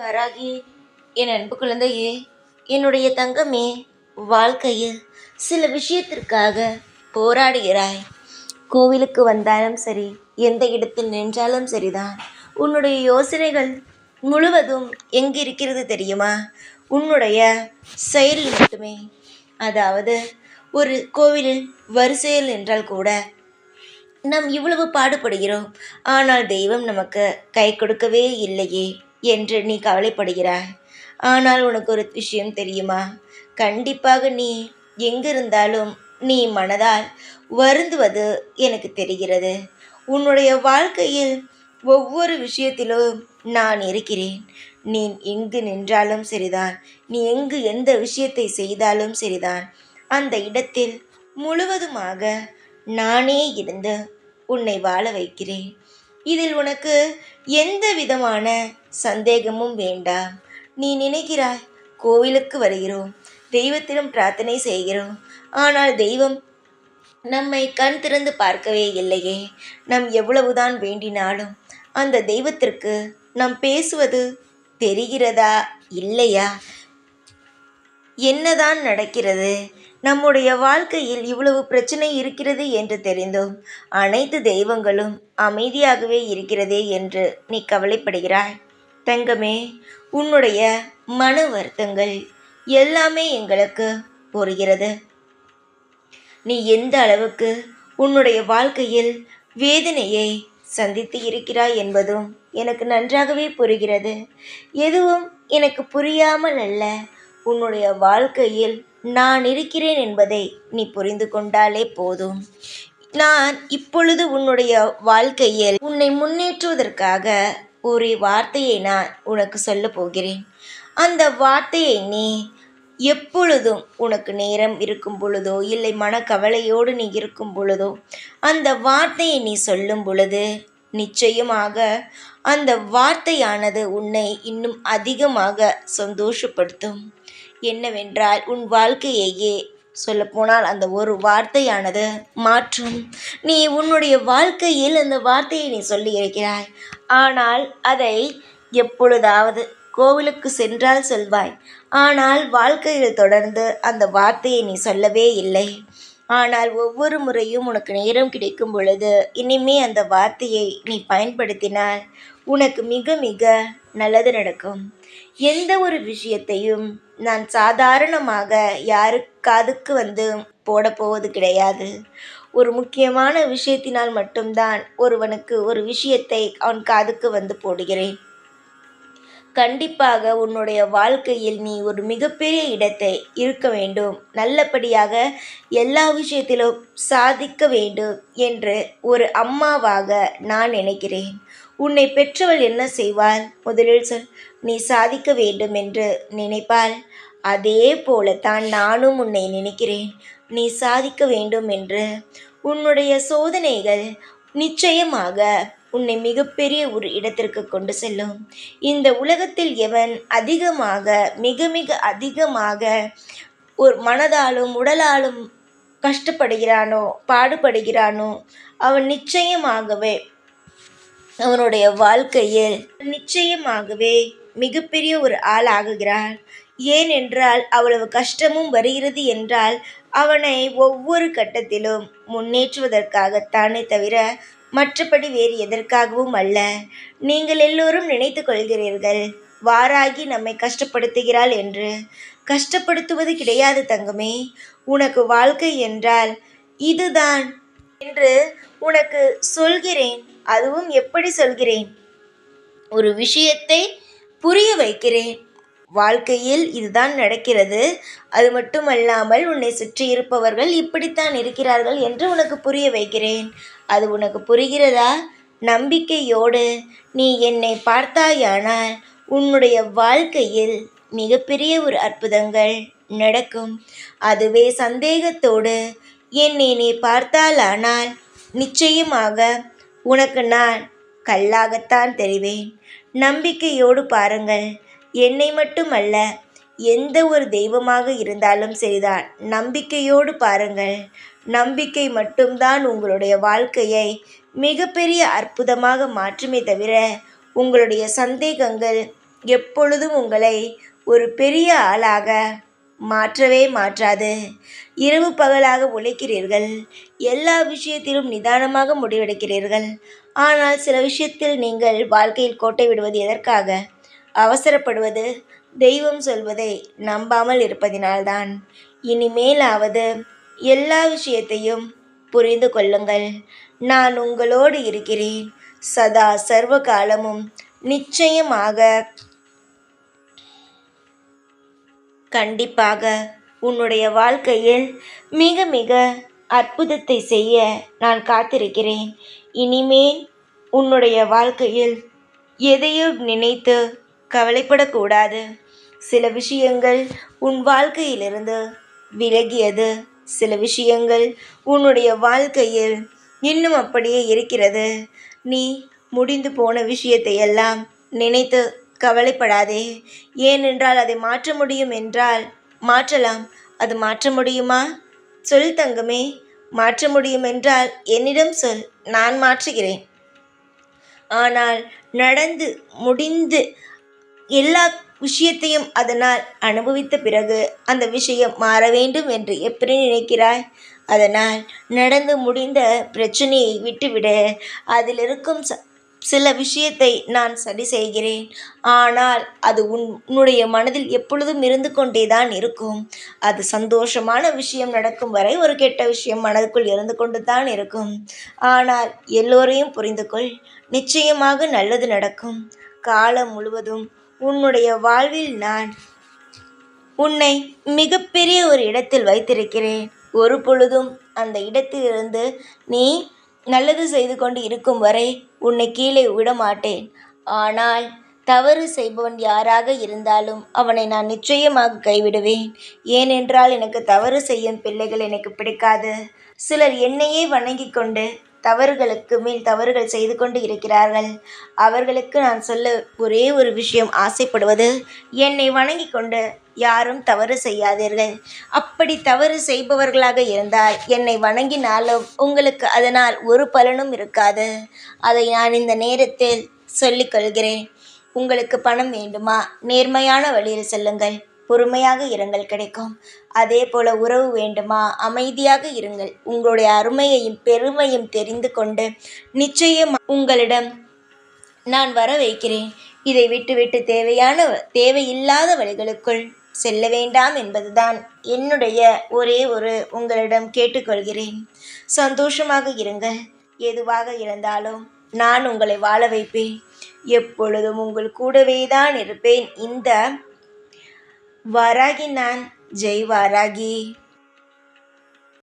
வராகி என் அன்பு குழந்தையே என்னுடைய தங்கமே வாழ்க்கையில் சில விஷயத்திற்காக போராடுகிறாய். கோவிலுக்கு வந்தாலும் சரி எந்த இடத்தில் நின்றாலும் சரிதான். உன்னுடைய யோசனைகள் முழுவதும் எங்கிருக்கிறது தெரியுமா? உன்னுடைய செயலில் மட்டுமே. அதாவது ஒரு கோவிலில் வரிசையில் நின்றால் கூட நாம் இவ்வளவு பாடுபடுகிறோம். ஆனால் தெய்வம் நமக்கு கை கொடுக்கவே இல்லையே. என்று நீ கவலைப்படுகிறாய் ஆனால் உனக்கு ஒரு விஷயம் தெரியுமா? கண்டிப்பாக நீ எங்கிருந்தாலும் நீ மனதால் வருந்துவது எனக்கு தெரிகிறது. உன்னுடைய வாழ்க்கையில் ஒவ்வொரு விஷயத்திலும் நான் இருக்கிறேன். நீ எங்கு நின்றாலும் சரிதான். நீ எங்கு எந்த விஷயத்தை செய்தாலும் சரிதான். அந்த இடத்தில் முழுவதுமாக நானே இருந்து உன்னை வாழ வைக்கிறேன். இதில் உனக்கு எந்த விதமான சந்தேகமும் வேண்டாம் நீ நினைக்கிறாய் கோவிலுக்கு வருகிறோம் தெய்வத்திடம் பிரார்த்தனை செய்கிறோம். ஆனால் தெய்வம் நம்மை கண் திறந்து பார்க்கவே இல்லையே. நாம் எவ்வளவுதான் வேண்டினாலும் அந்த தெய்வத்திற்கு நாம் பேசுவது தெரிகிறதா இல்லையா? என்னதான் நடக்கிறது? நம்முடைய வாழ்க்கையில் இவ்வளவு பிரச்சனை இருக்கிறது என்று தெரிந்தும் அனைத்து தெய்வங்களும் அமைதியாகவே இருக்கிறதே என்று நீ கவலைப்படுகிறாய். தங்கமே உன்னுடைய மன வருத்தங்கள் எல்லாமே எங்களுக்கு புரிகிறது நீ எந்த அளவுக்கு உன்னுடைய வாழ்க்கையில் வேதனையை சந்தித்து இருக்கிறாய் என்பதும் எனக்கு நன்றாகவே புரிகிறது. எதுவும் எனக்கு புரியாமல் அல்ல உன்னுடைய வாழ்க்கையில் நான் இருக்கிறேன் என்பதை நீ புரிந்து கொண்டாலே போதும். நான் இப்பொழுது உன்னுடைய வாழ்க்கையில் உன்னை முன்னேற்றுவதற்காக ஒரு வார்த்தையை நான் உனக்கு சொல்ல போகிறேன். அந்த வார்த்தையை நீ எப்பொழுதும் உனக்கு நேரம் இருக்கும் பொழுதோ இல்லை மனக்கவலையோடு நீ இருக்கும் பொழுதோ அந்த வார்த்தையை நீ சொல்லும் பொழுது நிச்சயமாக அந்த வார்த்தையானது உன்னை இன்னும் அதிகமாக சந்தோஷப்படுத்தும். என்னவென்றால் உன் வாழ்க்கையையே சொல்லப்போனால் அந்த ஒரு வார்த்தையானது மாற்றும். நீ உன்னுடைய வாழ்க்கையில் அந்த வார்த்தையை நீ சொல்லி இருக்கிறாய். ஆனால் அதை எப்பொழுதாவது கோவிலுக்கு சென்றால் சொல்வாய். ஆனால் வாழ்க்கையில் தொடர்ந்து அந்த வார்த்தையை நீ சொல்லவே இல்லை. ஆனால் ஒவ்வொரு முறையும் உனக்கு நேரம் கிடைக்கும் பொழுது இனிமே அந்த வார்த்தையை நீ பயன்படுத்தினால் உனக்கு மிக மிக நல்லது நடக்கும். எந்த ஒரு விஷயத்தையும் நான் சாதாரணமாக யாரு காதுக்கு வந்து போட போவது கிடையாது. ஒரு முக்கியமான விஷயத்தினால் மட்டும்தான் ஒருவனுக்கு ஒரு விஷயத்தை அவன் காதுக்கு வந்து போடுகிறேன். கண்டிப்பாக உன்னுடைய வாழ்க்கையில் நீ ஒரு மிகப்பெரிய இடத்தை இருக்க வேண்டும். நல்லபடியாக எல்லா விஷயத்திலும் சாதிக்க வேண்டும் என்று ஒரு அம்மாவாக நான் நினைக்கிறேன். உன்னை பெற்றவள் என்ன செய்வாள்? முதலில் சொல் நீ சாதிக்க வேண்டும் என்று நினைப்பாள். அதே போலத்தான் நானும் உன்னை நினைக்கிறேன். நீ சாதிக்க வேண்டும் என்று. உன்னுடைய சோதனைகள் நிச்சயமாக உன்னை மிகப்பெரிய ஒரு இடத்திற்கு கொண்டு செல்லும். இந்த உலகத்தில் எவன் அதிகமாக மிக மிக அதிகமாக ஒரு மனதாலும் உடலாலும் கஷ்டப்படுகிறானோ பாடுபடுகிறானோ அவன் நிச்சயமாகவே அவனுடைய வாழ்க்கையில் நிச்சயமாகவே மிகப்பெரிய ஒரு ஆள் ஆகுகிறான் ஏனென்றால் அவ்வளவு கஷ்டமும் வருகிறது என்றால் அவனை ஒவ்வொரு கட்டத்திலும் முன்னேற்றுவதற்காகத்தானே தவிர மற்றபடி வேறு எதற்காகவும் அல்ல. நீங்கள் எல்லோரும் நினைத்து கொள்கிறீர்கள் வாராகி நம்மை கஷ்டப்படுத்துகிறாள் என்று. கஷ்டப்படுத்துவது கிடையாது தங்கமே உனக்கு வாழ்க்கை என்றால் இதுதான். என்று உனக்கு சொல்கிறேன் அதுவும் எப்படி சொல்கிறேன்? ஒரு விஷயத்தை புரிய வைக்கிறேன். வாழ்க்கையில் இதுதான் நடக்கிறது. அது மட்டுமல்லாமல் உன்னை சுற்றி இருப்பவர்கள் இப்படித்தான் இருக்கிறார்கள் என்று உனக்கு புரிய வைக்கிறேன். அது உனக்கு புரிகிறதா? நம்பிக்கையோடு. நீ என்னை பார்த்தாயானால் உன்னுடைய வாழ்க்கையில் மிகப்பெரிய ஒரு அற்புதங்கள் நடக்கும். அதுவே சந்தேகத்தோடு என்னை நீ பார்த்தாலானால் நிச்சயமாக உனக்கு நான் கல்லாகத்தான் தெரிவேன். நம்பிக்கையோடு பாருங்கள். என்னை மட்டுமல்ல எந்த ஒரு தெய்வமாக இருந்தாலும் சரிதான். நம்பிக்கையோடு பாருங்கள். நம்பிக்கை மட்டும்தான் உங்களுடைய வாழ்க்கையை மிகப்பெரிய அற்புதமாக மாற்றுமே தவிர உங்களுடைய சந்தேகங்கள் எப்பொழுதும் உங்களை ஒரு பெரிய ஆளாக மாற்றவே மாற்றாது. இரவு பகலாக உழைக்கிறீர்கள். எல்லா விஷயத்திலும் நிதானமாக முடிவெடுக்கிறீர்கள். ஆனால் சில விஷயத்தில் நீங்கள் வாழ்க்கையில் கோட்டை விடுவது எதற்காக? அவசரப்படுவது? தெய்வம் சொல்வதை நம்பாமல் இருப்பதினால்தான். இனிமேலாவது எல்லா விஷயத்தையும் புரிந்து கொள்ளுங்கள். நான் உங்களோடு இருக்கிறேன். சதா சர்வ காலமும் நிச்சயமாக கண்டிப்பாக உன்னுடைய வாழ்க்கையில் மிக மிக அற்புதத்தை செய்ய நான் காத்திருக்கிறேன். இனிமேல் உன்னுடைய வாழ்க்கையில் எதையும் நினைத்து கவலைப்படக்கூடாது. சில விஷயங்கள் உன் வாழ்க்கையிலிருந்து விலகியது. சில விஷயங்கள் உன்னுடைய வாழ்க்கையில் இன்னும் அப்படியே இருக்கிறது. நீ முடிந்து போன விஷயத்தை எல்லாம் நினைத்து கவலைப்படாதே. ஏனென்றால் அதை மாற்ற முடியும் என்றால் மாற்றலாம். அது மாற்ற முடியுமா? சொல் தங்கமே மாற்ற முடியும் என்றால் என்னிடம் சொல். நான் மாற்றுகிறேன். ஆனால் நடந்து முடிந்து எல்லா விஷயத்தையும் அதனால் அனுபவித்த பிறகு அந்த விஷயம் மாற வேண்டும் என்று எப்படி நினைக்கிறாய்? அதனால் நடந்து முடிந்த பிரச்சனையை விட்டுவிட. அதில் இருக்கும் ச சில விஷயத்தை நான் சரி செய்கிறேன். ஆனால் அது உன் உன்னுடைய மனதில் எப்பொழுதும் இருந்து கொண்டே தான் இருக்கும். அது சந்தோஷமான விஷயம் நடக்கும் வரை ஒரு கெட்ட விஷயம் மனதுக்குள் இருந்து கொண்டு தான் இருக்கும். ஆனால் எல்லோரையும் புரிந்து கொள். நிச்சயமாக நல்லது நடக்கும். காலம் முழுவதும் உன்னுடைய வாழ்வில் நான் உன்னை மிகப்பெரிய ஒரு இடத்தில் வைத்திருக்கிறேன். ஒரு பொழுதும் அந்த இடத்திலிருந்து நீ நல்லது செய்து கொண்டு இருக்கும் வரை உன்னை கீழே விட மாட்டேன் ஆனால் தவறு செய்பவன் யாராக இருந்தாலும் அவனை நான் நிச்சயமாக கைவிடுவேன். ஏனென்றால் எனக்கு தவறு செய்யும் பிள்ளைகள் எனக்கு பிடிக்காது. சிலர் என்னையே வணங்கி கொண்டு தவறுகளுக்கு மேல் தவறுகள் செய்து கொண்டு இருக்கிறார்கள். அவர்களுக்கு நான் சொல்ல ஒரே ஒரு விஷயம் ஆசைப்படுவது என்னை வணங்கி கொண்டு யாரும் தவறு செய்யாதீர்கள். அப்படி தவறு செய்பவர்களாக இருந்தால் என்னை வணங்கினாலும் உங்களுக்கு அதனால் ஒரு பலனும் இருக்காது. அதை நான் இந்த நேரத்தில் சொல்லிக்கொள்கிறேன் உங்களுக்கு பணம் வேண்டுமா? நேர்மையான வழியில் செல்லுங்கள். பொறுமையாக இருங்கள் கிடைக்கும். அதே போல உறவு வேண்டுமா? அமைதியாக இருங்கள். உங்களுடைய அருமையையும் பெருமையும் தெரிந்து கொண்டு நிச்சயம் உங்களிடம் நான் வர வைக்கிறேன் இதை விட்டுவிட்டு தேவையான தேவையில்லாத வழிகளுக்குள் செல்ல வேண்டாம் என்பதுதான் என்னுடைய ஒரே ஒரு உங்களிடம் கேட்டுக்கொள்கிறேன். சந்தோஷமாக இருங்கள். எதுவாக இருந்தாலும் நான் உங்களை வாழ வைப்பேன். எப்பொழுதும் உங்கள் கூடவே தான் இருப்பேன். இந்த வாராகி நான் ஜெய் வாராகி